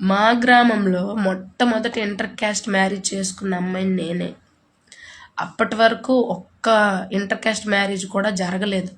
మా గ్రామంలో మొట్టమొదటి ఇంటర్ క్యాస్ట్ మ్యారేజ్ చేసుకున్న అమ్మాయిని నేనే. అప్పటి వరకు ఒక్క ఇంటర్ క్యాస్ట్ మ్యారేజ్ కూడా జరగలేదు.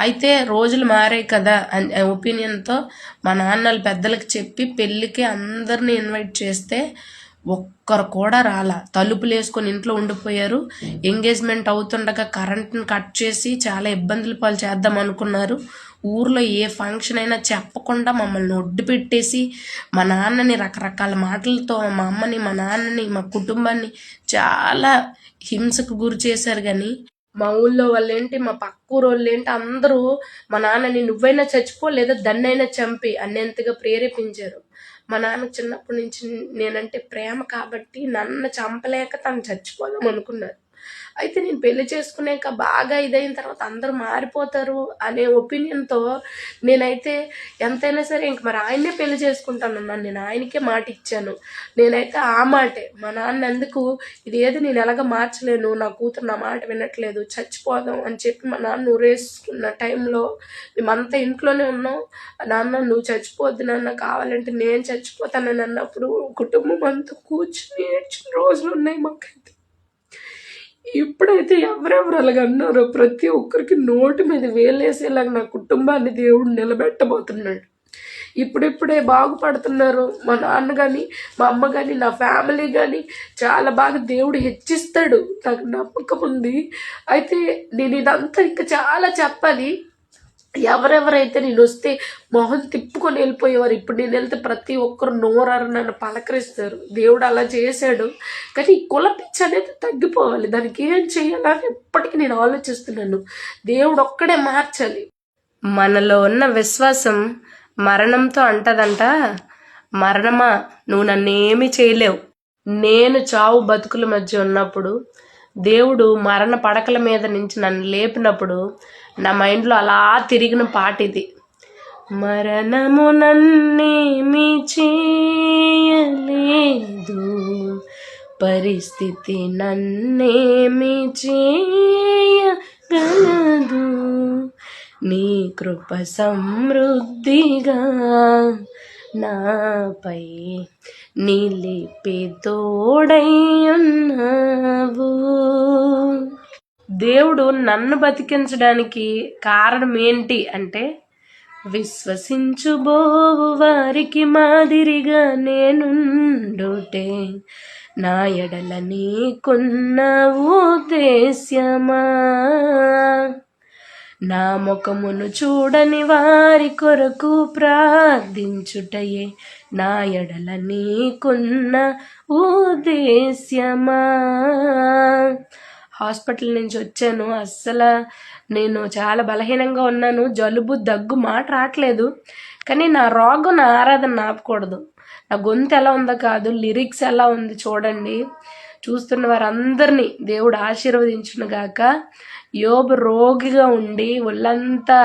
అయితే రోజులు మారాయి కదా అని ఒపీనియన్తో మా నాన్నలు పెద్దలకు చెప్పి పెళ్ళికి అందరిని ఇన్వైట్ చేస్తే ఒక్కరు కూడా రాలా. తలుపులు వేసుకొని ఇంట్లో ఉండిపోయారు. ఎంగేజ్మెంట్ అవుతుండగా కరెంట్ని కట్ చేసి చాలా ఇబ్బందులు పాలు చేద్దాం అనుకున్నారు. ఊర్లో ఏ ఫంక్షన్ అయినా చెప్పకుండా మమ్మల్ని ఒడ్డు పెట్టేసి మా నాన్నని రకరకాల మాటలతో మా అమ్మని మా నాన్నని మా కుటుంబాన్ని చాలా హింసకు గురి చేశారు కానీ మా ఊళ్ళో వాళ్ళేంటి మా పక్క వాళ్ళు ఏంటి అందరూ మా నాన్నని నువ్వైనా చచ్చిపో లేదా దన్నైనా చంపి అనేంతగా ప్రేరేపించారు. మా నాన్న చిన్నప్పటి నుంచి నేనంటే ప్రేమ కాబట్టి నన్ను చంపలేక తను చచ్చిపోదాం అనుకున్నారు అయితే నేను పెళ్ళి చేసుకున్నాక బాగా ఇదైన తర్వాత అందరూ మారిపోతారు అనే ఒపీనియన్తో నేనైతే ఎంతైనా సరే ఇంక మరి ఆయన్నే పెళ్ళి చేసుకుంటానన్నాను నేను ఆయనకే మాట ఇచ్చాను. నేనైతే ఆ మాటే. మా నాన్న ఎందుకు ఇది ఏది నేను ఎలాగ మార్చలేను నా కూతురు నా మాట వినట్లేదు చచ్చిపోదాం అని చెప్పి మా నాన్న ఊరేసుకున్న టైంలో మేమంతా ఇంట్లోనే ఉన్నాం. నాన్న నువ్వు చచ్చిపోద్దు నాన్న కావాలంటే నేను చచ్చిపోతానని అన్నప్పుడు కుటుంబం అంతా కూర్చుని ఏడ్చిన రోజులు ఉన్నాయి మాకైతే. ఇప్పుడైతే ఎవరెవరు అలాగ అన్నారో ప్రతి ఒక్కరికి నోటి మీద వేలేసేలాగా నా కుటుంబాన్ని దేవుడు నిలబెట్టబోతున్నాడు. ఇప్పుడిప్పుడే బాగుపడుతున్నారు. మా నాన్న కానీ మా అమ్మ కానీ నా ఫ్యామిలీ కానీ చాలా బాగా దేవుడు హెచ్చిస్తాడు. నాకు నమ్మకం ఉంది. అయితే నేను ఇదంతా ఇంకా చాలా చెప్పాలి. ఎవరెవరైతే నేను వస్తే మొహం తిప్పుకొని వెళ్ళిపోయేవారు. ఇప్పుడు నేను వెళ్తే ప్రతి ఒక్కరు నోరారు నన్ను పలకరిస్తారు. దేవుడు అలా చేశాడు. కానీ ఈ కులపిచ్చి అనేది తగ్గిపోవాలి. దానికి ఏం చేయాలని ఎప్పటికీ నేను ఆలోచిస్తున్నాను. దేవుడు ఒక్కడే మార్చాలి. మనలో ఉన్న విశ్వాసం మరణంతో అంటదంట. మరణమా? నువ్వు నన్నేమి చేయలేవు. నేను చావు బతుకుల మధ్య ఉన్నప్పుడు దేవుడు మరణ పడకల మీద నుంచి నన్ను లేపినప్పుడు నా మైండ్లో అలా తిరిగిన పాట ఇది. మరణము నన్నేమి చేయలేదు. పరిస్థితి నన్నేమి చేయగలదు. నీ కృప సమృద్ధిగా నాపై నిలిపి తోడై ఉన్నావు. దేవుడు నన్ను బతికించడానికి కారణం ఏంటి అంటే విశ్వసించుబోవు వారికి మాదిరిగా నేనుండుటే నా ఎడల నీకున్న ఉద్దేశ్యమా? నా ముఖమును చూడని వారి కొరకు ప్రార్థించుటయే నా ఎడల నీకున్న ఉద్దేశ్యమా? హాస్పిటల్ నుంచి వచ్చాను. అస్సలు నేను చాలా బలహీనంగా ఉన్నాను. జలుబు దగ్గు మాట రావట్లేదు కానీ నా రోగం నా ఆరాధన ఆపకూడదు నా గొంతు ఎలా ఉందో కాదు లిరిక్స్ ఎలా ఉంది చూడండి. చూస్తున్న వారందరినీ దేవుడు ఆశీర్వదించును గాక. యోబు రోగిగా ఉండి ఒళ్ళంతా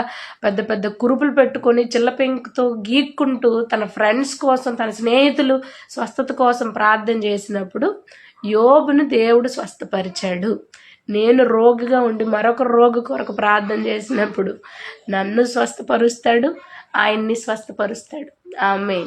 పెద్ద పెద్ద కురుపులు పెట్టుకొని చిల్లపెంకుతో గీక్కుంటూ తన ఫ్రెండ్స్ కోసం తన స్నేహితులు స్వస్థత కోసం ప్రార్థన చేసినప్పుడు యోబును దేవుడు స్వస్థపరిచాడు. నేను రోగిగా ఉండి మరొక రోగి కొరకు ప్రార్థన చేసినప్పుడు నన్ను స్వస్థపరుస్తాడు ఆయన్ని స్వస్థపరుస్తాడు. ఆమె